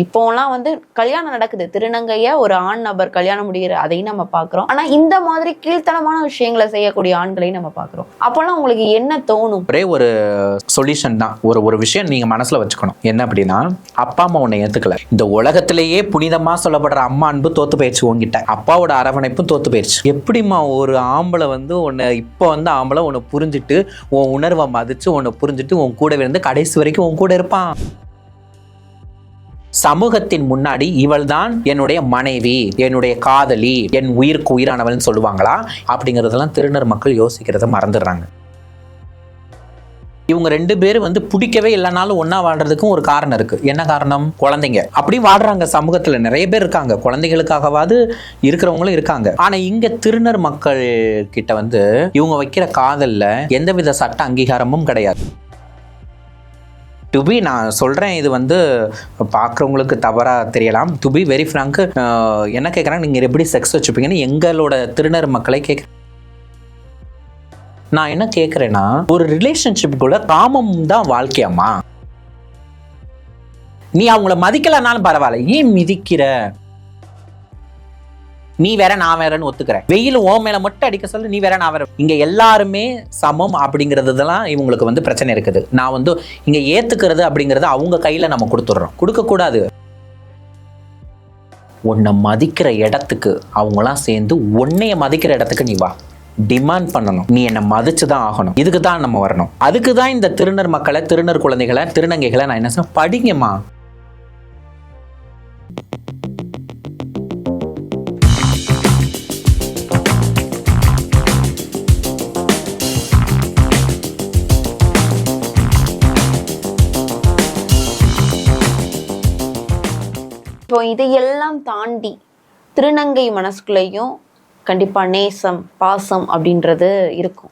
இப்போலாம் வந்து கல்யாணம் நடக்குது. திருநங்கைய ஒரு ஆண் நபர் கல்யாணம் முடிகிற அதையும் நம்ம பாக்குறோம் ஆனா இந்த மாதிரி கீழ்த்தனமான விஷயங்களை செய்யக்கூடிய ஆண்களையும் நம்ம பாக்குறோம் அப்போல்லாம் உங்களுக்கு என்ன தோணும்? ஒரே ஒரு சொல்யூஷன் தான். ஒரு ஒரு விஷயம் நீங்க மனசுல வச்சுக்கணும். என்ன அப்படின்னா அப்பா அம்மா உன்னை ஏத்துக்கல. இந்த உலகத்திலேயே புனிதமா சொல்லப்படுற அம்மா அன்பு தோத்து போயிடுச்சு உங்ககிட்ட அப்பாவோட அரவணைப்பும் தோத்து போயிடுச்சு. எப்படிம்மா ஒரு ஆம்பளை வந்து உன்னை இப்போ வந்து ஆம்பளை உன்னை புரிஞ்சுட்டு உன் உணர்வை மதிச்சு உன்னை புரிஞ்சுட்டு உன் கூட இருந்து கடைசி வரைக்கும் உன் கூட இருப்பான்? சமூகத்தின் முன்னாடி இவள்தான் என்னுடைய மனைவி என்னுடைய காதலி என் உயிருக்கு உயிரானவள்னு சொல்லுவாங்களா? அப்படிங்கிறதெல்லாம் திருநர் மக்கள் யோசிக்கிறத மறந்துடுறாங்க. இவங்க ரெண்டு பேரும் வந்து பிடிக்கவே இல்லைனாலும் ஒன்றா வாழ்றதுக்கும் ஒரு காரணம் இருக்குது என்ன காரணம்? குழந்தைங்க. அப்படி வாழ்கிறாங்க சமூகத்தில் நிறைய பேர் இருக்காங்க. குழந்தைகளுக்காகவாது இருக்கிறவங்களும் இருக்காங்க. ஆனால் இங்கே திருநர் மக்கள் கிட்ட வந்து இவங்க வைக்கிற காதலில் எந்தவித சட்ட அங்கீகாரமும் கிடையாது. டு பி நான் சொல்கிறேன் இது வந்து பார்க்குறவங்களுக்கு தவறாக தெரியலாம். டு பி வெரி ஃப்ராங்க் என்ன கேட்குறாங்க நீங்கள் எப்படி செக்ஸ் வச்சுப்பீங்கன்னு எங்களோட திருநர் மக்களை கேட்குறேன் நான் என்ன கேட்குறேன்னா ஒரு ரிலேஷன்ஷிப்புக்குள்ள காமம் தான் வாழ்க்கையாம்மா. நீ அவங்கள மதிக்கலனாலும் பரவாயில்ல. ஏன் மிதிக்கிற? நீ வேற நான் வேறன்னு ஒத்துக்கிறேன். வெயில் ஓ மேல மட்டும் அடிக்க சொல்லு நீ வேற நான் வேற. இங்க எல்லாருமே சமம் அப்படிங்கிறதுலாம் இவங்களுக்கு வந்து பிரச்சனை இருக்குது. நான் வந்து இங்க ஏத்துக்கிறது அப்படிங்கறத அவங்க கையில நம்ம கொடுத்துடுறோம். கொடுக்க கூடாது உன்னை மதிக்கிற இடத்துக்கு அவங்களாம் சேர்ந்து உன்னைய மதிக்கிற இடத்துக்கு நீ வா. டிமாண்ட் பண்ணணும். நீ என்னை மதிச்சு தான் ஆகணும். இதுக்கு தான் நம்ம வரணும். அதுக்கு தான் இந்த திருநர் மக்களை திருநர் குழந்தைகளை திருநங்கைகளை நான் என்ன சொன்னேன்? படிங்கம்மா. இதையெல்லாம் தாண்டி திருநங்கை மனசுக்குள்ளேயும் கண்டிப்பாக நேசம் பாசம் அப்படின்றது இருக்கும்.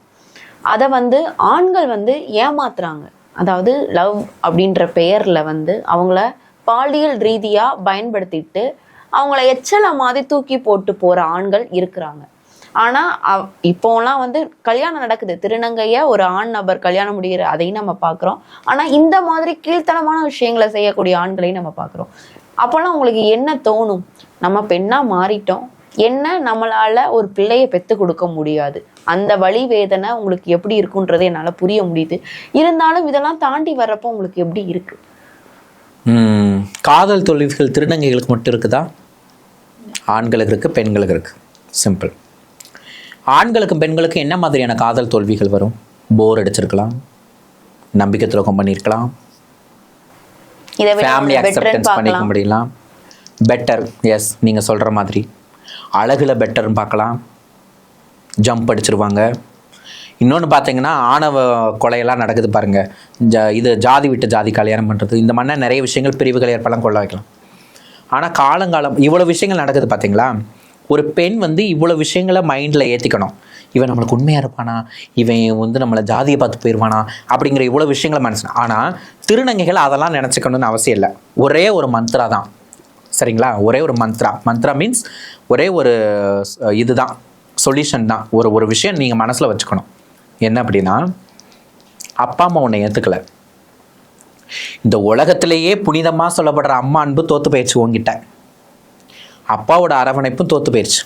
அதை வந்து ஆண்கள் வந்து ஏமாத்துறாங்க. அதாவது லவ் அப்படின்ற பெயரில் வந்து அவங்கள பாலியல் ரீதியாக பயன்படுத்திட்டு அவங்கள எச்சல மாதிரி தூக்கி போட்டு போகிற ஆண்கள் இருக்கிறாங்க. ஆனால் அவ்- இப்போலாம் வந்து கல்யாணம் நடக்குது. திருநங்கையை ஒரு ஆண் நபர் கல்யாணம் முடிகிற அதையும் நம்ம பார்க்குறோம். ஆனால் இந்த மாதிரி கீழ்த்தனமான விஷயங்களை செய்யக்கூடிய ஆண்களையும் நம்ம பார்க்குறோம். அப்போல்லாம் உங்களுக்கு என்ன தோணும்? நம்ம பெண்ணா மாறிட்டோம். என்ன நம்மளால ஒரு பிள்ளையை பெத்து கொடுக்க முடியாது? அந்த வழி வேதனை உங்களுக்கு எப்படி இருக்குன்றது என்னால புரிய முடியுது. இருந்தாலும் இதெல்லாம் தாண்டி வர்றப்போ உங்களுக்கு எப்படி இருக்கு? காதல் தொழில்கள் திருநங்கைகளுக்கு மட்டும் இருக்குதா? ஆண்களுக்கு இருக்கு பெண்களுக்கு இருக்கு. சிம்பிள் ஆண்களுக்கும் பெண்களுக்கும் என்ன மாதிரியான காதல் தோல்விகள் வரும்? போர் அடிச்சிருக்கலாம். நம்பிக்கை துரோகம் பண்ணியிருக்கலாம். இதை ஃபேமிலி அக்செப்டன்ஸ் பண்ணிக்க முடியலாம் பெட்டர் எஸ் நீங்கள் சொல்கிற மாதிரி. அழகுல பெட்டர்னு பார்க்கலாம். ஜம்ப் அடிச்சிருவாங்க. இன்னொன்று பார்த்தீங்கன்னா ஆணவ கொலையெல்லாம் நடக்குது பாருங்க. ஜ இது ஜாதி விட்டு ஜாதி கல்யாணம் பண்ணுறது இந்த மாதிரி நிறைய விஷயங்கள் பிரிவுகள் ஏற்பலாம் கொள்ள வைக்கலாம். ஆனால் காலங்காலம் இவ்வளோ விஷயங்கள் நடக்குது பார்த்தீங்களா? ஒரு பெண் வந்து இவ்வளோ விஷயங்களை மைண்டில் ஏற்றிக்கணும் இவன் நம்மளுக்கு உண்மையாக இருப்பானா? இவன் வந்து நம்மளை ஜாதியை பார்த்து போயிடுவானா அப்படிங்கிற இவ்வளோ விஷயங்களை மனசு ஆனால் திருநங்கைகள் அதெல்லாம் நினச்சிக்கணும்னு அவசியம் இல்லை. ஒரே ஒரு மந்த்ரா தான். சரிங்களா? ஒரே ஒரு மந்த்ரா. மந்த்ரா மீன்ஸ் ஒரே ஒரு இதுதான். சொல்யூஷன் தான். ஒரு ஒரு விஷயம் நீங்கள் மனசில் வச்சுக்கணும். என்ன அப்படின்னா அப்பா அம்மா உன்னை ஏற்றுக்கல இந்த உலகத்திலேயே புனிதமாக சொல்லப்படுற அம்மா அன்பு தோற்று போயிடுச்சு உங்ககிட்ட அப்பாவோட அரவணைப்பும் தோற்று போயிடுச்சு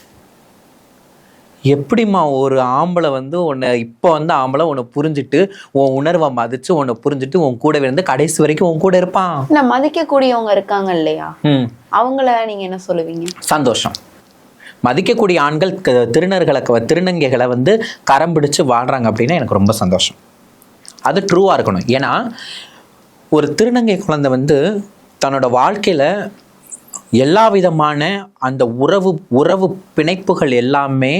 எப்படிம்மா ஒரு ஆம்பளை வந்து உன்னை இப்போ வந்து ஆம்பளை உன்னை புரிஞ்சுட்டு உன் உணர்வை மதிச்சு உன்னை புரிஞ்சுட்டு உன் கூட இருந்து கடைசி வரைக்கும் உன் கூட இருப்பான்? இந்த மதிக்கக்கூடியவங்க இருக்காங்க இல்லையா? அவங்கள நீங்க என்ன சொல்லுவீங்க? சந்தோஷம். மதிக்கக்கூடிய ஆண்கள் திருநர்களை திருநங்கைகளை வந்து கரம் பிடிச்சு வாழ்றாங்க அப்படின்னா எனக்கு ரொம்ப சந்தோஷம். அது ட்ரூவாக இருக்கணும். ஏன்னா ஒரு திருநங்கை குழந்தை வந்து தன்னோட வாழ்க்கையில் எல்லா விதமான அந்த உறவு உறவு பிணைப்புகள் எல்லாமே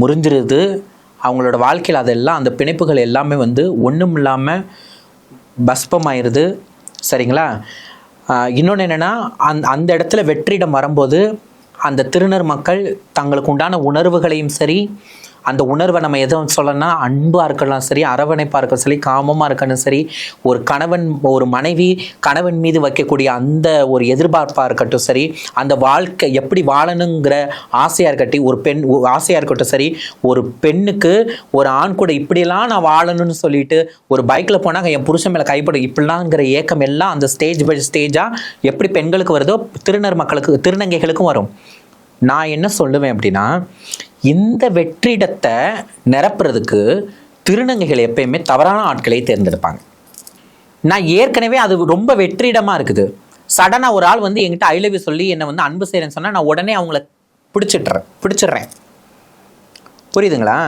முறிஞ்சிருது. அவங்களோட வாழ்க்கையில் அதெல்லாம் அந்த பிணைப்புகள் எல்லாமே வந்து ஒன்றும் இல்லாமல் பஸ்பமாயிருது. சரிங்களா? இன்னொன்று என்னென்னா அந் அந்த இடத்துல வெற்றிடம் வரும்போது அந்த திருநர் மக்கள் தங்களுக்கு உண்டான உணர்வுகளையும் சரி அந்த உணர்வை நம்ம எதுவும் சொல்லணும்னா அன்பாக இருக்கலாம் சரி அரவணைப்பாக இருக்கலாம் சரி காமமாக இருக்கணும் சரி ஒரு கணவன் ஒரு மனைவி கணவன் மீது வைக்கக்கூடிய அந்த ஒரு எதிர்பார்ப்பாக இருக்கட்டும் சரி அந்த வாழ்க்கை எப்படி வாழணுங்கிற ஆசையாக இருக்கட்டும் ஒரு பெண் ஆசையாக இருக்கட்டும் சரி ஒரு பெண்ணுக்கு ஒரு ஆண் கூட இப்படியெல்லாம் நான் வாழணும்னு சொல்லிட்டு ஒரு பைக்கில் போனாங்க என் புருஷன் மேலே கைப்படும் இப்படிலாங்கிற ஏக்கம் எல்லாம் அந்த ஸ்டேஜ் பை ஸ்டேஜாக எப்படி பெண்களுக்கு வருதோ திருநர் மக்களுக்கு திருநங்கைகளுக்கும் வரும். நான் என்ன சொல்லுவேன் அப்படின்னா இந்த வெற்றிடத்தை நிரப்புறதுக்கு திருநங்கைகள் எப்பயுமே தவறான ஆட்களை தேர்ந்தெடுப்பாங்க. நான் ஏற்கனவே அது ரொம்ப வெற்றிடமாக இருக்குது. சடனாக ஒரு ஆள் வந்து என்கிட்ட ஐ லவ் யூ சொல்லி என்னை வந்து அன்பு செய்கிறேன்னு சொன்னால் நான் உடனே அவங்கள பிடிச்சிட்றேன் பிடிச்சிடுறேன். புரியுதுங்களா?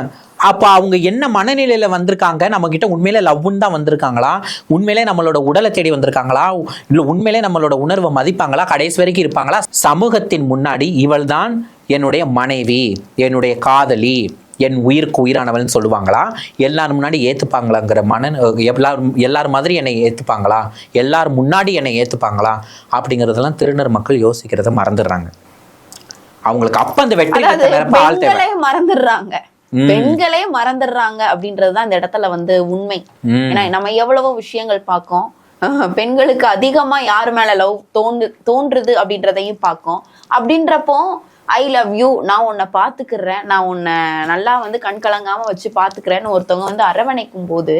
அப்போ அவங்க என்ன மனநிலையில் வந்திருக்காங்க? நம்மக்கிட்ட உண்மையிலே லவ்வுன்னு தான் வந்திருக்காங்களா? உண்மையிலே நம்மளோட உடலை தேடி வந்திருக்காங்களா? இல்லை உண்மையிலே நம்மளோட உணர்வை மதிப்பாங்களா? கடைசி வரைக்கும் இருப்பாங்களா? சமூகத்தின் முன்னாடி இவள் தான் என்னுடைய மனைவி என்னுடைய காதலி என் உயிருக்கு உயிரானவள்னு சொல்லுவாங்களா? எல்லாரும் முன்னாடி ஏற்றுப்பாங்களாங்கிற மன எல்லாரும் எல்லார் மாதிரி என்னை ஏற்றுப்பாங்களா எல்லார் முன்னாடி என்னை ஏற்றுப்பாங்களா அப்படிங்கிறதெல்லாம் திருநர் மக்கள் யோசிக்கிறத மறந்துடுறாங்க. அவங்களுக்கு அப்போ அந்த வெற்றி மறந்துடுறாங்க. பெண்களே மறந்துடுறாங்க அப்படின்றதுதான் இந்த இடத்துல வந்து உண்மை. ஏன்னா நம்ம எவ்வளவோ விஷயங்கள் பார்க்கோம். பெண்களுக்கு அதிகமா யார் மேல லவ் தோன்று தோன்றுது அப்படின்றதையும் பார்க்கோம். அப்படின்றப்போ ஐ லவ் யூ நான் உன்னை பாத்துக்கிறேன் நான் உன்னை நல்லா வந்து கண் கலங்காம வச்சு பாத்துக்கிறேன்னு ஒருத்தவங்க வந்து அரவணைக்கும் போது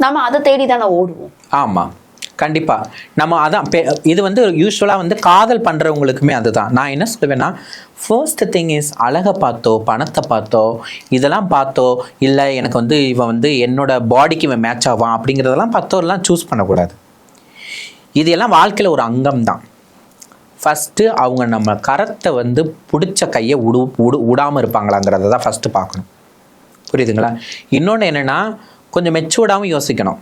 நம்ம அதை தேடி தானே ஓடுவோம். ஆமாம் கண்டிப்பாக நம்ம அதான் பெ- இது வந்து யூஸ்வலாக வந்து காதல் பண்ணுறவங்களுக்குமே அதுதான். நான் என்ன சொல்லுவேன்னா ஃபர்ஸ்ட் திங் இஸ் அழகை பார்த்தோ பணத்தை பார்த்தோ இதெல்லாம் பார்த்தோ இல்லை எனக்கு வந்து இவன் வந்து என்னோட பாடிக்கு இவன் மேட்ச் ஆவான் அப்படிங்கிறதெல்லாம் பார்த்தோ எல்லாம் சூஸ் பண்ணக்கூடாது. இது எல்லாம் வாழ்க்கையில் ஒரு அங்கம் தான் ஃபஸ்ட்டு அவங்க நம்ம கரத்தை வந்து பிடிச்ச கையை உடு உடு விடாமல் இருப்பாங்களாங்கிறத தான் ஃபஸ்ட்டு பார்க்கணும். புரியுதுங்களா? இன்னொன்று என்னென்னா கொஞ்சம் மெச்சூர்டாகவும் யோசிக்கணும்.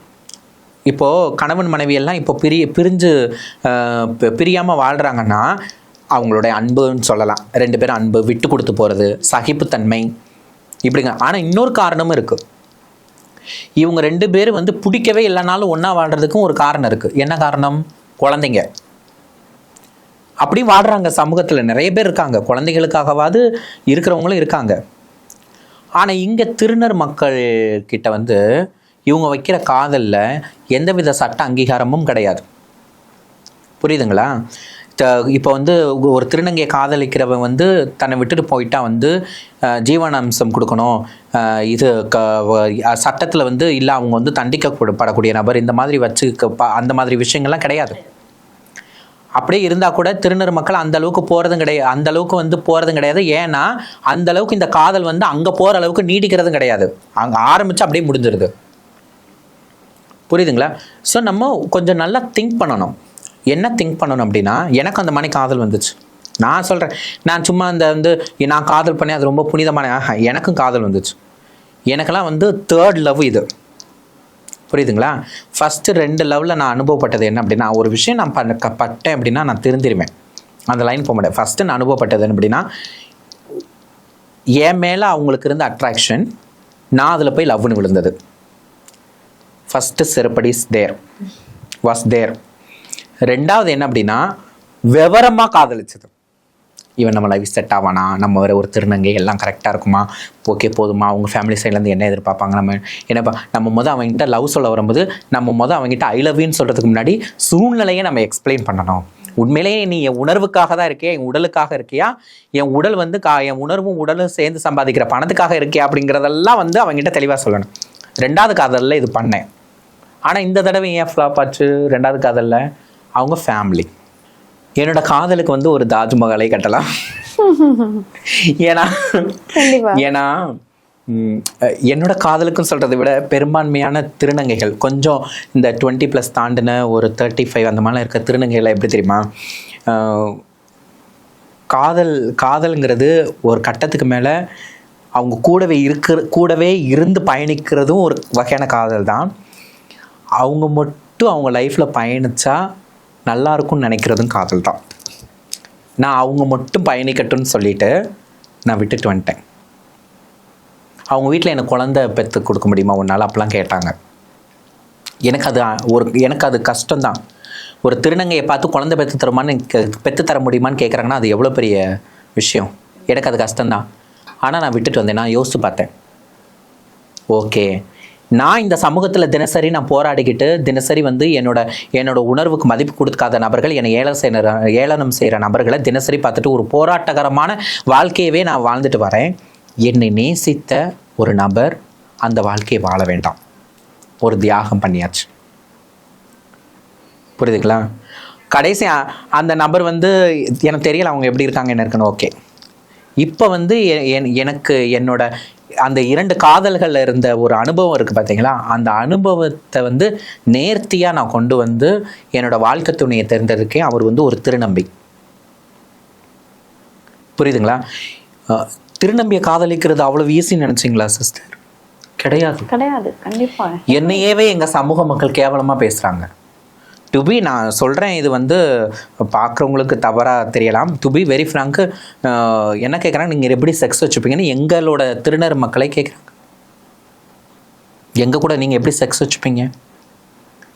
இப்போது கணவன் மனைவியெல்லாம் இப்போ பிரி பிரிஞ்சு பிரியாமல் வாழ்கிறாங்கன்னா அவங்களுடைய அன்புன்னு சொல்லலாம். ரெண்டு பேரும் அன்பு விட்டு கொடுத்து போகிறது சகிப்புத்தன்மை. இப்படிங்க. ஆனால் இன்னொரு காரணமும் இருக்குது இவங்க ரெண்டு பேரும் வந்து பிடிக்கவே இல்லைனாலும் ஒன்றா வாழ்கிறதுக்கும் ஒரு காரணம் இருக்குது என்ன காரணம்? குழந்தைங்க. அப்படி வாழ்கிறாங்க சமூகத்தில். நிறைய பேர் இருக்காங்க. குழந்தைகளுக்காகவாது இருக்கிறவங்களும் இருக்காங்க. ஆனால் இங்கே திருநர் மக்கள் கிட்ட வந்து இவங்க வைக்கிற காதலில் எந்தவித சட்ட அங்கீகாரமும் கிடையாது. புரியுதுங்களா? த- இப்போ வந்து ஒரு திருநங்கையை காதலிக்கிறவன் வந்து தன்னை விட்டுட்டு போயிட்டா வந்து ஜீவனாம்சம் கொடுக்கணும். இது க சட்டத்தில் வந்து இல்லை அவங்க வந்து தண்டிக்கப்படக்கூடிய நபர் இந்த மாதிரி வச்சு ப- அந்த மாதிரி விஷயங்கள்லாம் கிடையாது. அப்படியே இருந்தால் கூட திருநர் மக்கள் அந்த அளவுக்கு போகிறதும் கிடையாது அந்த அளவுக்கு வந்து போகிறதும் கிடையாது. ஏன்னா அந்த அளவுக்கு இந்த காதல் வந்து அங்கே போகிற அளவுக்கு நீடிக்கிறதும் கிடையாது. அங்கே ஆரம்பித்து அப்படியே முடிஞ்சிருது. புரியுதுங்களா? ஸோ நம்ம கொஞ்சம் நல்லா திங்க் பண்ணணும். என்ன திங்க் பண்ணணும் அப்படின்னா எனக்கு அந்த மாதிரி காதல் வந்துச்சு. நான் சொல்கிறேன் நான் சும்மா அந்த வந்து நான் காதல் பண்ணி அது ரொம்ப புனிதமான எனக்கும் காதல் வந்துச்சு. எனக்கெல்லாம் வந்து தேர்ட் லவ் இது. புரியுதுங்களா? ஃபஸ்ட்டு ரெண்டு லெவலில் நான் அனுபவப்பட்டது என்ன அப்படின்னா ஒரு விஷயம் நான் பண்ண க- பட்டேன் அப்படின்னா நான் திருந்திருவேன் அந்த லைன் போக மாட்டேன் ஃபஸ்ட்டு நான் அனுபவப்பட்டது என்ன அப்படின்னா என் மேலே அவங்களுக்கு இருந்த அட்ராக்ஷன் நான் அதில் போய் லவ்னு விழுந்தது. ஃபஸ்ட்டு செருப்படிஸ் தேர் வாஸ் தேர் ரெண்டாவது என்ன அப்படின்னா விவரமாக காதலிச்சது. இவன் நம்ம லைஃப் செட் ஆவானா? நம்ம வேறு ஒரு திருநங்கை எல்லாம் கரெக்டாக இருக்குமா? ஓகே போதுமா? அவங்க ஃபேமிலி சைட்லேருந்து என்ன எதிர்பார்ப்பாங்க? நம்ம என்னப்பா நம்ம மொதல் அவங்ககிட்ட லவ் சொல்ல வரும்போது நம்ம மொதல் அவங்ககிட்ட ஐ லவ்யூன்னு சொல்கிறதுக்கு முன்னாடி சூழ்நிலையை நம்ம எக்ஸ்பிளைன் பண்ணணும். உண்மையிலேயே நீ என் உணர்வுக்காக தான் இருக்கியா? என் உடலுக்காக இருக்கியா? என் உடல் வந்து கா என் உணர்வும் உடலும் சேர்ந்து சம்பாதிக்கிற பணத்துக்காக இருக்கியா? அப்படிங்கிறதெல்லாம் வந்து அவங்ககிட்ட தெளிவாக சொல்லணும். ரெண்டாவது காதலில் இது பண்ணேன். ஆனால் இந்த தடவை ஏன் ஃப்ளாப் ஆச்சு? ரெண்டாவது காதலில் அவங்க ஃபேமிலி என்னோட காதலுக்கு வந்து ஒரு தாஜ்மஹாலை கட்டலாம். ஏன்னா ஏன்னா என்னோட காதலுக்கும் சொல்கிறத விட பெரும்பான்மையான திருநங்கைகள் கொஞ்சம் இந்த டுவெண்ட்டி ப்ளஸ் தாண்டின ஒரு தேர்ட்டி ஃபைவ் அந்த மாதிரிலாம் இருக்க திருநங்கைகள் எப்படி தெரியுமா? காதல் காதல்ங்கிறது ஒரு கட்டத்துக்கு மேலே அவங்க கூடவே இருக்கிற கூடவே இருந்து பயணிக்கிறதும் ஒரு வகையான காதல் தான். அவங்க மட்டும் அவங்க லைஃப்பில் பயணிச்சா நல்லா இருக்கும்னு நினைக்கிறதும் காதல் தான் நான் அவங்க மட்டும் பயணிக்கட்டும்னு சொல்லிட்டு நான் விட்டுட்டு வந்துட்டேன். அவங்க வீட்டில் எனக்கு குழந்தை பெற்று கொடுக்க முடியுமா? உன்னால் அப்போலாம் கேட்டாங்க. எனக்கு அது ஒரு எனக்கு அது கஷ்டம்தான். ஒரு திருநங்கையை பார்த்து குழந்தை பெற்று தருமான்னு கே- பெற்று தர முடியுமான்னு கேட்குறாங்கன்னா அது எவ்வளோ பெரிய விஷயம். எனக்கு அது கஷ்டம்தான். ஆனால் நான் விட்டுட்டு வந்தேன். நான் யோசித்து பார்த்தேன். ஓகே. நான் இந்த சமூகத்தில் தினசரி நான் போராடிக்கிட்டு தினசரி வந்து என்னோட என்னோட உணர்வுக்கு மதிப்பு கொடுக்காத நபர்கள் என்னை ஏலம் செய்கிற ஏளனம் செய்கிற நபர்களை தினசரி பார்த்துட்டு ஒரு போராட்டகரமான வாழ்க்கையவே நான் வாழ்ந்துட்டு வரேன். என்னை நேசித்த ஒரு நபர் அந்த வாழ்க்கையை வாழ வேண்டாம். ஒரு தியாகம் பண்ணியாச்சு. புரியுதுங்களா? கடைசி அந்த நபர் வந்து எனக்கு தெரியல அவங்க எப்படி இருக்காங்க என்ன இருக்குன்னு. ஓகே. இப்போ வந்து எனக்கு என்னோட அந்த இரண்டு காதல்களில் இருந்த ஒரு அனுபவம் இருக்குது பார்த்தீங்களா அந்த அனுபவத்தை வந்து நேர்த்தியாக நான் கொண்டு வந்து என்னோட வாழ்க்கை துணையை தேர்ந்தெடுக்கேன். அவர் வந்து ஒரு திருநம்பி. புரியுதுங்களா? திருநம்பியை காதலிக்கிறது அவ்வளோ ஈஸின்னு நினச்சிங்களா சிஸ்டர் கிடையாது. கிடையாது. கண்டிப்பா. என்னையவே எங்கள் சமூக மக்கள் கேவலமாக பேசுகிறாங்க டு பி நான் சொல்கிறேன் இது வந்து பார்க்குறவங்களுக்கு தவறாக தெரியலாம். டு பி வெரி ஃப்ராங்க்கு என்ன கேட்குறாங்க நீங்கள் எப்படி செக்ஸ் வச்சுப்பீங்கன்னு எங்களோட திருநர் மக்களை கேட்குறாங்க எங்கள் கூட நீங்கள் எப்படி செக்ஸ் வச்சுப்பீங்க?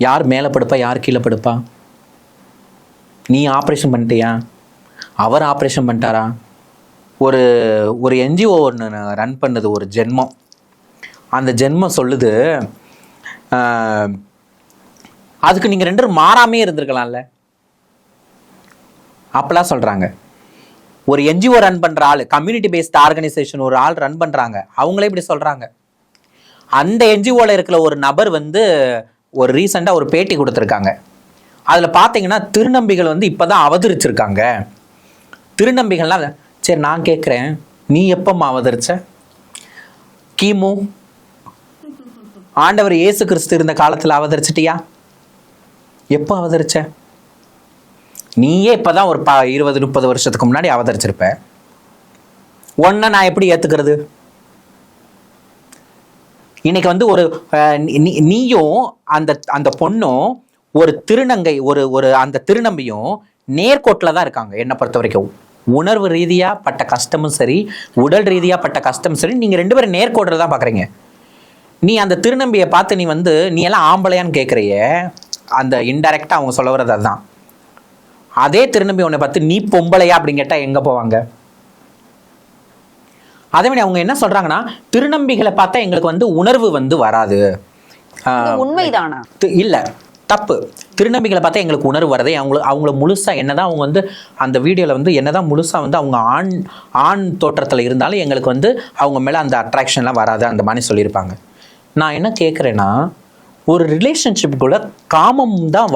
யார் மேலே படுப்பா? யார் கீழே படுப்பா? நீ ஆப்ரேஷன் பண்ணிட்டியா? அவர் ஆப்ரேஷன் பண்ணிட்டாரா? ஒரு ஒரு என்ஜிஓ ஒன்று ரன் பண்ணுது ஒரு ஜென்மம். அந்த ஜென்மம் சொல்லுது அதுக்கு நீங்கள் ரெண்டு பேரும் மாறாமே இருந்திருக்கலாம்ல. அப்பெல்லாம் சொல்கிறாங்க ஒரு என்ஜிஓ ரன் பண்ணுற ஆள் கம்யூனிட்டி பேஸ்ட் ஆர்கனைசேஷன் ஒரு ஆள் ரன் பண்ணுறாங்க அவங்களே இப்படி சொல்கிறாங்க அந்த என்ஜிஓவில் இருக்கிற ஒரு நபர் வந்து ஒரு ரீசெண்டாக ஒரு பேட்டி கொடுத்துருக்காங்க. அதில் பார்த்தீங்கன்னா திருநம்பிகள் வந்து இப்போ தான் அவதரிச்சிருக்காங்க. திருநம்பிகள்லாம் சரி நான் கேட்குறேன் நீ எப்பம்மா அவதரிச்ச? கிமு ஆண்டவர் இயேசு கிறிஸ்து இருந்த காலத்தில் அவதரிச்சிட்டியா? எப்போ அவதரிச்ச? நீயே இப்பதான் ஒரு ப இருபது முப்பது வருஷத்துக்கு முன்னாடி அவதரிச்சிருப்ப. ஒன்றை நான் எப்படி ஏற்றுக்கிறது இன்னைக்கு வந்து ஒரு நீயும் அந்த அந்த பொண்ணும் ஒரு திருநங்கை ஒரு ஒரு அந்த திருநம்பியும் நேர்கோட்டில் தான் இருக்காங்க என்னை பொறுத்த வரைக்கும். உணர்வு ரீதியாக பட்ட கஷ்டமும் சரி உடல் ரீதியாக பட்ட கஷ்டமும் சரி நீங்கள் ரெண்டு பேரும் நேர்கோட்டில் தான் பார்க்குறீங்க நீ அந்த திருநம்பியை பார்த்து நீ வந்து நீ எல்லாம் ஆம்பளையான்னு கேட்குறிய அந்த இன்டைரக்டாக அவங்க சொல்ல வர்றது அதுதான். அதே திருநம்பி உன்னை பார்த்து நீ பொம்பளையா? அப்படின்னு கேட்டால் எங்கே போவாங்க? அதே மாதிரி அவங்க என்ன சொல்றாங்கன்னா திருநம்பிகளை பார்த்தா எங்களுக்கு வந்து உணர்வு வந்து வராது. உண்மைதானா? இல்ல. தப்பு. திருநம்பிகளை பார்த்தா எங்களுக்கு உணர்வு வரதே. அவங்கள அவங்கள முழுசா என்னதான் அவங்க வந்து அந்த வீடியோல வந்து என்னதான் முழுசா வந்து அவங்க ஆண் ஆண் தோற்றத்துல இருந்தாலும் எங்களுக்கு வந்து அவங்க மேல அந்த அட்ராக்ஷன்லாம் வராது. அந்த மாதிரி சொல்லியிருப்பாங்க. நான் என்ன கேட்குறேன்னா ஒரு ரிலேஷன்ஷிப்புக்குள்ள காமம் தான்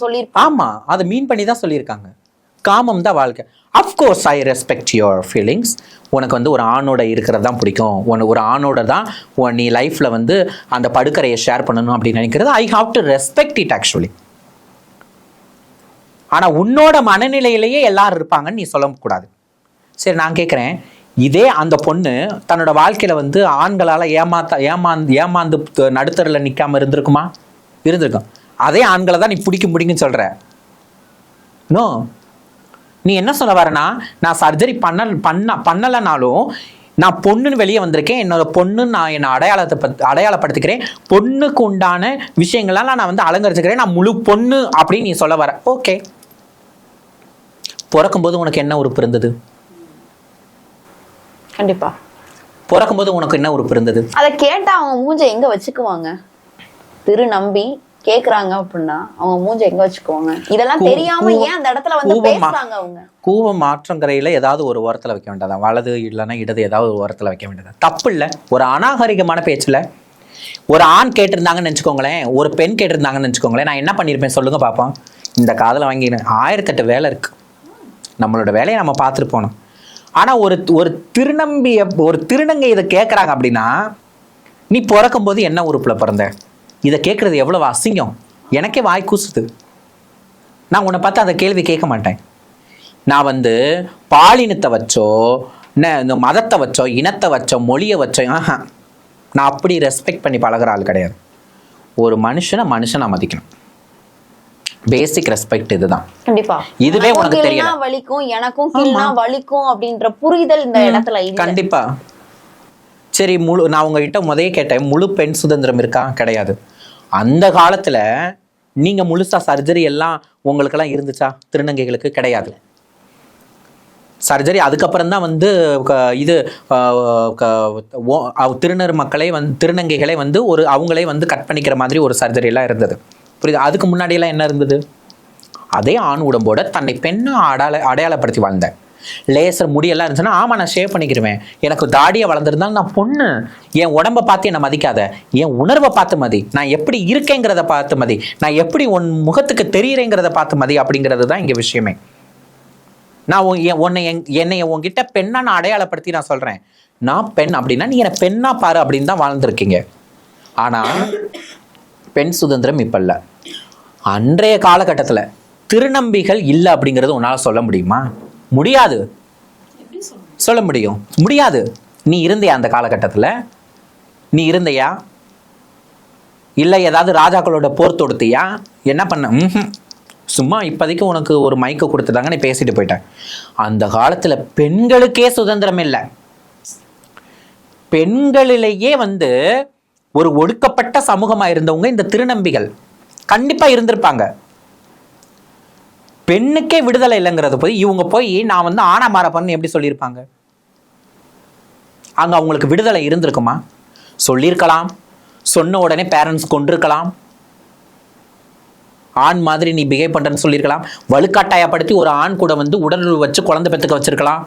சொல்லியிருப்பாங்க. ஆமா அதை மீன் பண்ணி தான் சொல்லியிருக்காங்க. காமம் தான் வாழ்க்கை. Of course I respect your feelings உனக்கு வந்து ஒரு ஆணோட இருக்கிறது தான் பிடிக்கும். உனக்கு ஒரு ஆணோட தான் நீ லைஃப்பில் வந்து அந்த படுக்கறையை ஷேர் பண்ணணும் அப்படின்னு நினைக்கிறது. I have to respect it actually ஆனால் உன்னோட மனநிலையிலேயே எல்லாரும் இருப்பாங்கன்னு நீ சொல்லக்கூடாது. சரி நான் கேட்குறேன் இதே அந்த பொண்ணு தன்னோட வாழ்க்கையில் வந்து ஆண்களால் ஏமாத்த ஏமாந்து ஏமாந்து நடுத்தரில் நிற்காமல் இருந்திருக்குமா? இருந்திருக்கும். அதே ஆண்களை தான் நீ பிடிக்கும் பிடிக்குன்னு சொல்கிற நோ நீ என்ன சொல்ல வரனா நான் சர்ஜரி பண்ண பண்ண பண்ணலைனாலும் நான் பொண்ணுன்னு வெளியே வந்திருக்கேன். என்னோட பொண்ணு நான் என்னை அடையாளத்தை பத் அடையாளப்படுத்திக்கிறேன். பொண்ணுக்கு உண்டான விஷயங்கள்லாம் நான் வந்து அலங்கரிச்சுக்கிறேன். நான் முழு பொண்ணு அப்படின்னு நீ சொல்ல வர. ஓகே பிறக்கும்போது உனக்கு என்ன உறுப்பு இருந்தது? கண்டிப்பா. பிறக்கும்போது உனக்கு என்ன உறுப்பு இருந்தது? அதை கேட்டா அவங்க மூஞ்ச எங்க வச்சுக்குவாங்க? திரு நம்பி கேக்குறாங்க அப்படின்னா அவங்க மூஞ்ச எங்க வச்சுக்குவாங்க? இதெல்லாம் தெரியாம ஏன் அந்த இடத்துல வந்து. பேசுறாங்க அவங்க? கூவம் மாற்றங்கரையில் ஏதாவது ஒரு ஓரத்தில் வைக்க வேண்டியதான் வலது இல்லைன்னா இடது ஏதாவது ஒரு ஓரத்தில் வைக்க வேண்டியதான் தப்பு இல்லை. ஒரு அநாகரிகமான பேச்சில் ஒரு ஆண் கேட்டிருந்தாங்கன்னு நினச்சிக்கோங்களேன் ஒரு பெண் கேட்டிருந்தாங்கன்னு நினச்சிக்கோங்களேன் நான் என்ன பண்ணியிருப்பேன் சொல்லுங்க பார்ப்போம் இந்த காதலை வாங்கினேன் ஆயிரத்தெட்டு வேலை இருக்கு. நம்மளோட வேலையை நம்ம பார்த்துட்டு போகணும். ஆனால் ஒரு ஒரு திருநம்பிய ஒரு திருநங்கை இதை கேட்குறாங்க அப்படின்னா நீ பிறக்கும்போது என்ன உறுப்பில் பிறந்த? இதை கேட்குறது எவ்வளோ அசிங்கம்? எனக்கே வாய் கூசுது. நான் உன்னை பார்த்து அந்த கேள்வி கேட்க மாட்டேன். நான் வந்து பாலினத்தை வச்சோ இந்த மதத்தை வச்சோ இனத்தை வச்சோ மொழியை வச்சோ ஆஹா நான் அப்படி ரெஸ்பெக்ட் பண்ணி பழகுற ஆள் கிடையாது. ஒரு மனுஷனை மனுஷனை மதிக்கணும். பேசிக் ரெஸ்பெக்ட் இதுதான். கண்டிப்பா. இதுவே உனக்கு தெரியல. வலிக்கும் எனக்கும் கீழ்னா வலிக்கும் அப்படின்ற புரிதல் இந்த இடத்துல கண்டிப்பா. சரி முழு நான் உங்ககிட்ட முதலே கேட்டேன். முழு பெண் சுதந்திரம் இருக்கா? கிடையாது. அந்த காலத்துல நீங்க முழுசா சர்ஜரி எல்லாம் உங்களுக்கெல்லாம் இருந்துச்சா? திருநங்கைகளுக்கு கிடையாது. சர்ஜரி அதுக்கப்புறம் தான் வந்து க- இது திருநர் மக்களை வந்து திருநங்கைகளை வந்து ஒரு அவங்களே வந்து கட் பண்ணிக்கிற மாதிரி ஒரு சர்ஜரி எல்லாம் இருந்தது. புரியுது? அதுக்கு முன்னாடியெல்லாம் என்ன இருந்தது? அதே ஆண் உடம்போட தன்னை பெண்ணை அடையாள அடையாளப்படுத்தி வாழ்ந்தேன். லேசர் முடியெல்லாம் இருந்துச்சுன்னா ஆமாம் நான் ஷேவ் பண்ணிக்கிருவேன். எனக்கு தாடியை வளர்ந்துருந்தாலும் நான் பொண்ணு. என் உடம்பை பார்த்து என்னை மதிக்காத. என் உணர்வை பார்த்து மதி. நான் எப்படி இருக்கேங்கிறத பார்த்து மதி. நான் எப்படி உன் முகத்துக்கு தெரியுறேங்கிறத பார்த்து மதி அப்படிங்கிறது தான் இங்கே விஷயமே. நான் உன் என் உன்னை என் என்னை உன்கிட்ட பெண்ணா நான் அடையாளப்படுத்தி நான் சொல்கிறேன் நான் பெண் அப்படின்னா நீ என்னை பெண்ணா பாரு அப்படின்னு தான் வாழ்ந்துருக்கீங்க. ஆனால் பெண் சுதந்திரம் இப்போ இல்லை. அன்றைய காலகட்டத்தில் திருநம்பிகள் இல்லை அப்படிங்கிறது உன்னால் சொல்ல முடியுமா? முடியாது. சொல்ல முடியும்? முடியாது. நீ இருந்தியா அந்த காலகட்டத்தில்? நீ இருந்தையா? இல்லை ஏதாவது ராஜாக்களோட போர் தொடுத்தியா? என்ன பண்ண. சும்மா இப்போதைக்கு உனக்கு ஒரு மைக்கை கொடுத்துட்டாங்க நீ பேசிட்டு போயிட்டேன் அந்த காலத்தில் பெண்களுக்கே சுதந்திரம் இல்லை. பெண்களிலேயே வந்து ஒரு ஒடுக்கப்பட்ட சமூகமாக இருந்தவங்க இந்த திருநம்பிகள் கண்டிப்பாக இருந்திருப்பாங்க. பெண்ணுக்கே விடுதலை இல்லைங்கிறது போய் இவங்க போய் நான் வந்து ஆனா மாறப்பன்னு எப்படி சொல்லியிருப்பாங்க? அங்க அவங்களுக்கு விடுதலை இருந்திருக்குமா? சொல்லியிருக்கலாம். சொன்ன உடனே பேரண்ட்ஸ் கொண்டிருக்கலாம் ஆண் மாதிரி நீ பிஹேவ் பண்றேன்னு சொல்லியிருக்கலாம். வலுக்கட்டாயப்படுத்தி ஒரு ஆண் கூட வந்து உடல் வச்சு குழந்தை பெற்றுக்க வச்சிருக்கலாம்.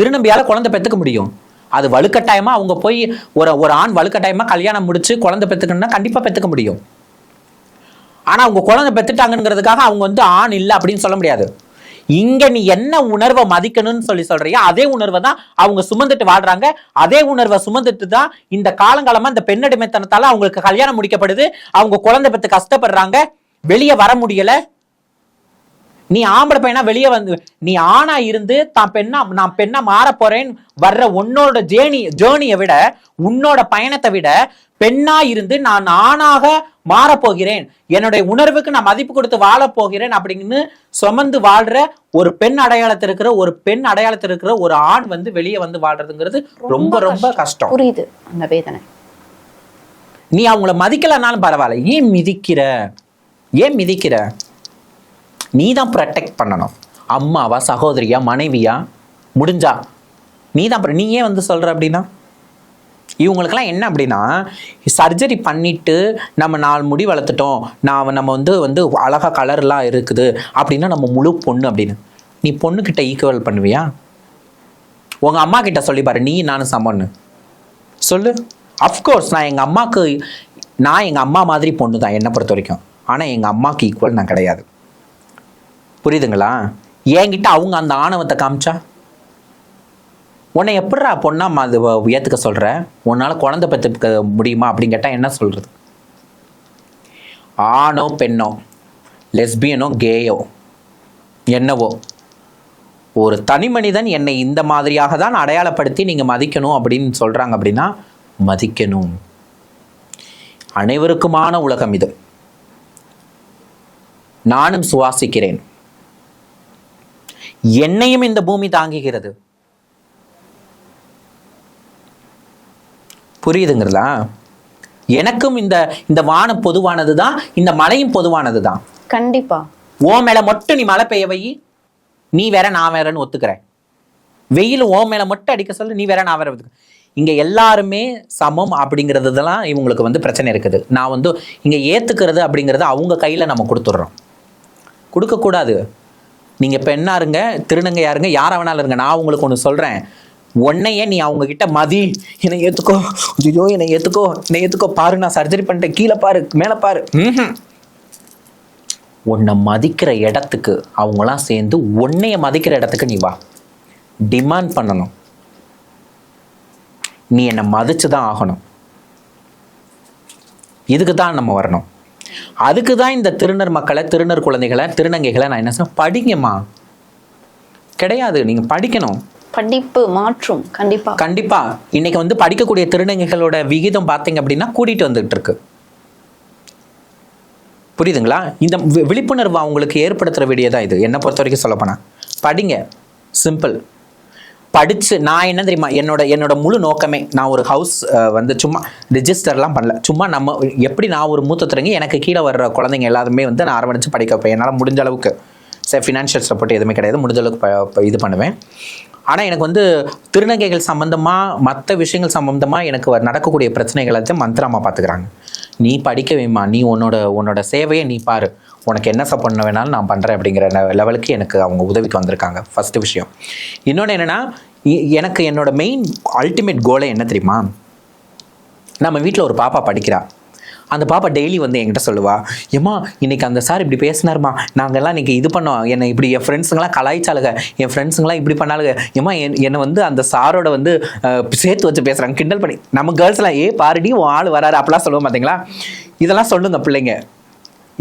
திருநம்பியால குழந்தை பெற்றுக்க முடியும். அது வலுக்கட்டாயமா அவங்க போய் ஒரு ஒரு ஆண் வலுக்கட்டாயமா கல்யாணம் முடிச்சு குழந்தை பெற்றுக்கணும்னா கண்டிப்பா பெற்றுக்க முடியும். ஆனா அவங்க குழந்தை பெத்துட்டாங்கங்கிறதுக்காக அவங்க வந்து ஆண் இல்லை அப்படின்னு சொல்ல முடியாது. இங்க நீ என்ன உணர்வை மதிக்கணும்னு சொல்லி சொல்றியா அதே உணர்வை தான் அவங்க சுமந்துட்டு வாழ்றாங்க. அதே உணர்வை சுமந்துட்டு தான் இந்த காலங்காலமா இந்த பெண்ணடிமைத்தனத்தால அவங்களுக்கு கல்யாணம் முடிக்கப்படுது. அவங்க குழந்தை பெற்று கஷ்டப்படுறாங்க. வெளியே வர முடியல. நீ ஆம்பளை பையனா வெளியே வந்து நீ ஆணா இருந்து தான் பெண்ணா நான் பெண்ணா மாற போறேன்னு வர்ற உன்னோட ஜேர்னி ஜேர்னியை விட உன்னோட பயணத்தை விட பெண்ணா இருந்து நான் ஆணாக மாறப் போகிறேன். என்னுடைய உணர்வுக்கு நான் மதிப்பு கொடுத்து வாழப் போகிறேன் அப்படின்னு சுமந்து வாழ்ற ஒரு பெண் அடையாளத்தில் இருக்கிற ஒரு பெண் அடையாளத்தில் இருக்கிற ஒரு ஆண் வந்து வெளியே வந்து வாழ்றதுங்கிறது ரொம்ப ரொம்ப கஷ்டம். புரியுது. அந்த வேதனை. நீ அவங்கள மதிக்கலனாலும் பரவாயில்ல. ஏன் மிதிக்கிற? ஏன் மிதிக்கிற? நீ தான் ப்ரொடெக்ட் பண்ணணும். அம்மாவா சகோதரியா மனைவியா? முடிஞ்சா. நீ தான் நீ ஏன் வந்து சொல்கிற அப்படின்னா? இவங்களுக்கெல்லாம் என்ன அப்படின்னா சர்ஜரி பண்ணிவிட்டு நம்ம நாலு முடி வளர்த்துட்டோம். நான் நம்ம வந்து வந்து அழகா கலர்லாம் இருக்குது. அப்படின்னா நம்ம முழு பொண்ணு அப்படின்னு. நீ பொண்ணுக்கிட்ட ஈக்குவல் பண்ணுவியா? உங்கள் அம்மா கிட்ட சொல்லி பாரு நீ நானும் சமன்னு சொல்லு. அஃப்கோர்ஸ் நான் எங்கள் அம்மாவுக்கு நான் எங்கள் அம்மா மாதிரி பொண்ணு தான் என்னை பொறுத்த வரைக்கும். ஆனால் எங்கள் அம்மாவுக்கு ஈக்குவல் நான் கிடையாது. புரியுதுங்களா? என்கிட்ட அவங்க அந்த ஆணவத்தை காமிச்சா? உன்னை எப்படிடா பொண்ணா அது வ- சொல்கிற உன்னால் குழந்தை பெற்றுக்க முடியுமா? அப்படின்னு கேட்டால் என்ன சொல்கிறது ஆணோ பெண்ணோ லெஸ்பியனோ கேயோ என்னவோ. ஒரு தனி மனிதன் என்னை இந்த மாதிரியாக தான் அடையாளப்படுத்தி நீங்கள் மதிக்கணும் அப்படின்னு சொல்கிறாங்க அப்படின்னா மதிக்கணும். அனைவருக்குமான உலகம் இது. நானும் சுவாசிக்கிறேன். என்னையும் இந்த பூமி தாங்குகிறது. புரியுதுங்களா எனக்கும் இந்த இந்த வானம் பொதுவானது தான் இந்த மலையும் பொதுவானது தான் கண்டிப்பா. ஓ மேல மட்டும் நீ மழை பெய்ய வை. நீ வேற நான் வேறன்னு ஒத்துக்கிறேன். வெயில் ஓ மேல மட்டும் அடிக்க சொல்லு நீ வேற நான் வேற ஒத்துக்க இங்க எல்லாருமே சமம் அப்படிங்கிறதுலாம் இவங்களுக்கு வந்து பிரச்சனை இருக்குது. நான் வந்து இங்க ஏத்துக்கிறது அப்படிங்கிறது அவங்க கையில நம்ம கொடுத்துட்றோம். கொடுக்கக்கூடாது. நீங்க பெண்ணா இருங்க திருநங்கையா இருங்க யாரா வேணாலும் இருங்க? நான் உங்களுக்கு ஒன்று சொல்றேன். உன்னையே நீ அவங்க கிட்ட மதி. என்னை ஏத்துக்கோ. ஐயோ என்னை ஏத்துக்கோ. என்னை ஏத்துக்கோ. பாரு நான் சர்ஜரி பண்ணிட்டேன். கீழே பாரு மேலே பாரு. ம்ஹும். உன்னை மதிக்கிற இடத்துக்கு அவங்களாம் சேர்ந்து உன்னைய மதிக்கிற இடத்துக்கு நீ வா. டிமாண்ட் பண்ணணும். நீ என்னை மதிச்சு தான் ஆகணும். இதுக்கு தான் நம்ம வரணும். அதுக்கு தான் இந்த திருநர் மக்களை திருநர் குழந்தைகளை திருநங்கைகளை நான் என்ன படிங்கம்மா. கிடையாது நீங்கள் படிக்கணும். படிப்பு மாற்றும் கண்டிப்பா. கண்டிப்பா. இன்னைக்கு வந்து படிக்கக்கூடிய திருநங்கைகளோட விகிதம் பார்த்தீங்க அப்படின்னா கூட்டிட்டு வந்துட்டு இருக்கு புரியுதுங்களா? இந்த விழிப்புணர்வு அவங்களுக்கு ஏற்படுத்துற வேண்டியதா இது. என்னை பொறுத்த வரைக்கும் சொல்லப்போனா படிங்க. சிம்பிள். படித்து நான் என்ன தெரியுமா என்னோட என்னோட முழு நோக்கமே நான் ஒரு ஹவுஸ் வந்து சும்மா ரிஜிஸ்டர்லாம் பண்ணல. சும்மா நம்ம எப்படி நான் ஒரு மூத்த திறங்க எனக்கு கீழே வர்ற குழந்தைங்க எல்லாருமே வந்து நான் அரவணைச்சு படிக்க வைப்பேன். என்னால் முடிஞ்ச அளவுக்கு. சரி ஃபினான்ஷியல் சப்போர்ட் எதுவுமே கிடையாது. முடிஞ்ச அளவுக்கு இது பண்ணுவேன். ஆனால் எனக்கு வந்து திருநங்கைகள் சம்மந்தமாக மற்ற விஷயங்கள் சம்மந்தமாக எனக்கு வ- நடக்கக்கூடிய பிரச்சனைகளை வச்சு மந்திராமா பார்த்துக்கிறாங்க நீ படிக்க வேமா நீ உன்னோட உன்னோட சேவையை நீ பாரு. உனக்கு என்ன பண்ண வேணாலும் நான் பண்ணுறேன் அப்படிங்கிற லெவலுக்கு எனக்கு அவங்க உதவிக்கு வந்திருக்காங்க. ஃபஸ்ட்டு விஷயம். இன்னொன்று என்னென்னா எனக்கு என்னோட மெயின் அல்டிமேட் கோலே என்ன தெரியுமா? நம்ம வீட்டில் ஒரு பாப்பா படிக்கிறா. அந்த பாப்பா டெய்லி வந்து என்கிட்ட சொல்லுவா ஏம்மா இன்னைக்கு அந்த சார் இப்படி பேசினாருமா நாங்கள்லாம் இன்னைக்கு இது பண்ணோம். என்னை இப்படி என் ஃப்ரெண்ட்ஸுங்களாம் கலாய்ச்சாளுங்க. என் ஃப்ரெண்ட்ஸுங்களாம் இப்படி பண்ணாளுங்க. ஏம்மா என் என்னை வந்து அந்த சாரோட வந்து சேர்த்து வச்சு பேசுகிறாங்க கிண்டல் பண்ணி நம்ம கேர்ள்ஸ்லாம் ஏ பாருடி உன் ஆள் வராரு. அப்படிலாம் சொல்லுவோம் பார்த்தீங்களா இதெல்லாம் சொல்லுங்க பிள்ளைங்க.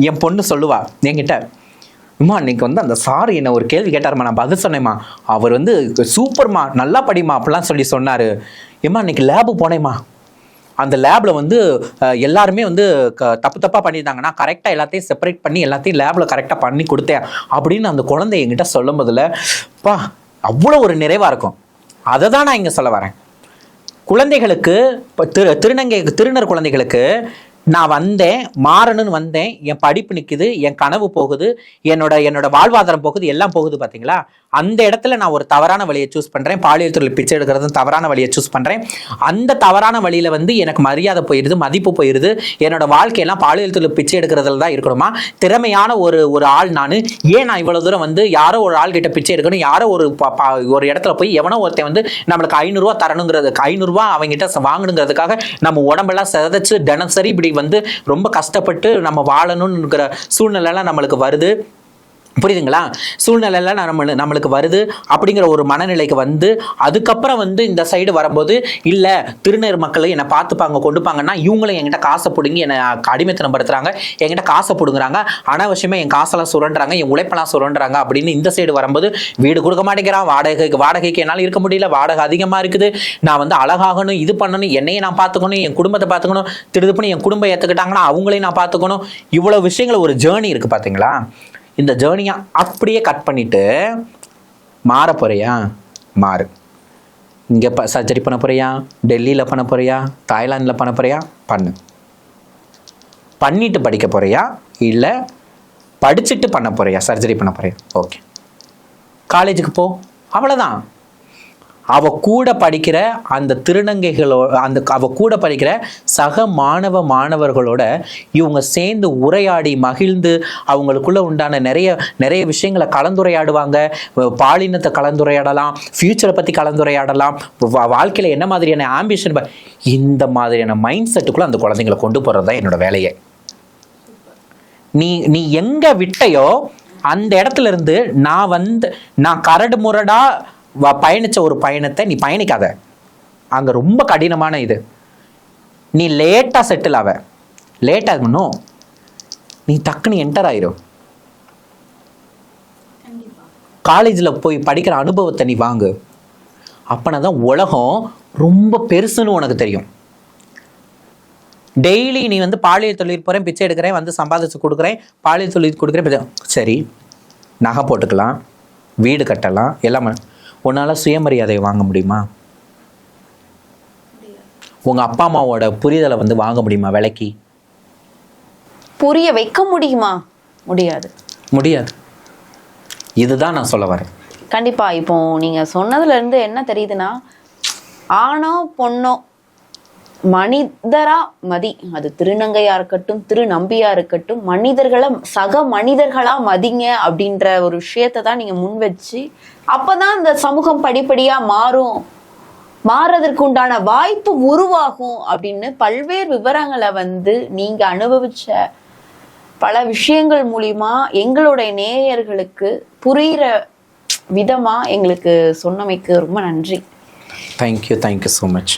என் பொண்ணு சொல்லுவா என்கிட்ட அம்மா இன்னைக்கு வந்து அந்த சார் என்னை ஒரு கேள்வி கேட்டாருமா நான் பதில் சொன்னேம்மா. அவர் வந்து சூப்பர்மா நல்லா படிமா அப்படிலாம் சொல்லி சொன்னார். ஏம்மா இன்னைக்கு லேபு போனேம்மா. அந்த லேபில் வந்து எல்லாருமே வந்து க- தப்பு தப்பாக பண்ணியிருந்தாங்க நான் கரெக்டாக எல்லாத்தையும் செப்பரேட் பண்ணி எல்லாத்தையும் லேபில் கரெக்டாக பண்ணி கொடுத்தேன். அப்படின்னு அந்த குழந்தை என்கிட்ட சொல்லும் போதில் பா அவ்வளோ ஒரு நிறைவாக இருக்கும். அதை தான் நான் இங்கே சொல்ல வரேன். குழந்தைகளுக்கு இப்போ திரு திருநங்கை திருநர் குழந்தைகளுக்கு நான் வந்தேன் மாறணும்னு வந்தேன் என் படிப்பு நிற்குது என் கனவு போகுது என்னோட என்னோட வாழ்வாதாரம் போகுது எல்லாம் போகுது பார்த்தீங்களா அந்த இடத்துல நான் ஒரு தவறான வழியை சூஸ் பண்ணுறேன் பாலியல் தொழில் பிச்சை எடுக்கிறதும் தவறான வழியை சூஸ் பண்ணுறேன் அந்த தவறான வழியில் வந்து எனக்கு மரியாதை போயிடுது மதிப்பு போயிடுது என்னோட வாழ்க்கையெல்லாம் பாலியல் தொழில் பிச்சை எடுக்கிறதுல தான் இருக்கணுமா? திறமையான ஒரு ஒரு ஆள் நான். ஏன் நான் இவ்வளோ தூரம் வந்து யாரோ ஒரு ஆள் கிட்ட பிச்சை எடுக்கணும்? யாரோ ஒரு ஒரு இடத்துல போய் எவனோ ஒருத்தன் வந்து நம்மளுக்கு ஐநூறுரூவா தரணுங்கிறதுக்கு ஐநூறுரூவா அவங்ககிட்ட வாங்கணுங்கிறதுக்காக நம்ம உடம்பெல்லாம் சிதைச்சு தினசரி இப்படி வந்து ரொம்ப கஷ்டப்பட்டு நம்ம வாழணுங்கிற சூழ்நிலைலாம் நம்மளுக்கு வருது. புரியுதுங்களா? சூழ்நிலையெல்லாம் நம்ம நம்மளுக்கு வருது அப்படிங்கிற ஒரு மனநிலைக்கு வந்து அதுக்கப்புறம் வந்து இந்த சைடு வரும்போது இல்லை திருநேர் மக்கள் என்னை பார்த்துப்பாங்க கொண்டுப்பாங்கன்னா இவங்களும் என்கிட்ட காசை பிடுங்கி என்னை அடிமைத்தனம் படுத்துறாங்க என்கிட்ட காசை பிடுங்குறாங்க அனாவசியமாக என் காசெல்லாம் சுரண்டுறாங்க என் உழைப்பெல்லாம் சுரண்டுறாங்க அப்படின்னு இந்த சைடு வரும்போது வீடு கொடுக்க மாட்டேங்கிறான் வாடகைக்கு வாடகைக்கு என்னால் இருக்க முடியல வாடகை அதிகமாக இருக்குது நான் வந்து அழகாகணும் இது பண்ணணும் என்னையும் நான் பார்த்துக்கணும் என் குடும்பத்தை பார்த்துக்கணும் திருதுப்புன்னு என் குடும்பம் ஏற்றுக்கிட்டாங்கன்னா அவங்களையும் நான் பார்த்துக்கணும். இவ்வளோ விஷயங்கள் ஒரு ஜேர்னி இருக்குது பார்த்தீங்களா இந்த ஜேர்னியை அப்படியே கட் பண்ணிட்டு மாற போறியா? மாறு. இங்கே ப சர்ஜரி பண்ண போறியா? டெல்லியில் பண்ண போறியா? தாய்லாந்தில் பண்ண போறியா? பண்ணு. பண்ணிட்டு படிக்க போறியா? இல்லை படிச்சுட்டு பண்ண போறியா? சர்ஜரி பண்ண போறியா? ஓகே காலேஜுக்கு போ. அவ்வளோதான் அவ கூட படிக்கிற அந்த திருநங்கைகளோ அந்த அவ கூட படிக்கிற சக மாணவ மாணவர்களோட இவங்க சேர்ந்து உரையாடி மகிழ்ந்து அவங்களுக்குள்ள உண்டான நிறைய நிறைய விஷயங்களை கலந்துரையாடுவாங்க. பாலினத்தை கலந்துரையாடலாம் ஃப்யூச்சரை பற்றி கலந்துரையாடலாம். வா- வாழ்க்கையில என்ன மாதிரியான ஆம்பிஷன் இந்த மாதிரியான மைண்ட் செட்டுக்குள்ள அந்த குழந்தைங்களை கொண்டு போகிறது தான் என்னோட வேலையை. நீ நீ எங்க விட்டையோ அந்த இடத்துல இருந்து நான் வந்து நான் கரடு முரடா வ- பயணிச்ச ஒரு பயணத்தை நீ பயணிக்காத. அங்க ரொம்ப கடினமான இது. நீ லேட்டா செட்டில் ஆவ. லேட் ஆகணும் நீ டக்குன்னு என்டர் ஆயிரும் காலேஜில் போய் படிக்கிற அனுபவத்தை நீ வாங்கு. அப்பனா தான் உலகம் ரொம்ப பெருசுன்னு உனக்கு தெரியும். டெய்லி நீ வந்து பாலியல் தொழில் போகிறேன் பிச்சை எடுக்கிறேன் வந்து சம்பாதிச்சு கொடுக்குறேன் பாலியல் தொழில் கொடுக்குறேன் சரி நகை போட்டுக்கலாம் வீடு கட்டலாம் எல்லாமே உன்னால் சுயமரியாதையை வாங்க முடியுமா? உங்கள் அப்பா அம்மாவோட புரிதலை வந்து வாங்க முடியுமா விலைக்கு? புரிய வைக்க முடியுமா? முடியாது. முடியாது. இதுதான் நான் சொல்ல வரேன். கண்டிப்பா இப்போ நீங்க சொன்னதுல இருந்து என்ன தெரியுதுன்னா ஆணோ பொண்ணோ மனிதரா மதி. அது திருநங்கையா இருக்கட்டும் திருநம்பியா இருக்கட்டும் மனிதர்களை சக மனிதர்களா மதிங்க அப்படின்ற ஒரு விஷயத்தை தான் நீங்க முன் வச்சு அப்பதான் இந்த சமூகம் படிப்படியா மாறும். மாறதற்கு உண்டான வாய்ப்பு உருவாகும் அப்படின்னு பல்வேறு விவரங்களை வந்து நீங்க அனுபவிச்ச பல விஷயங்கள் மூலியமா எங்களுடைய நேயர்களுக்கு புரிகிற விதமா எங்களுக்கு சொன்னமைக்கு ரொம்ப நன்றி. Thank you thank you so much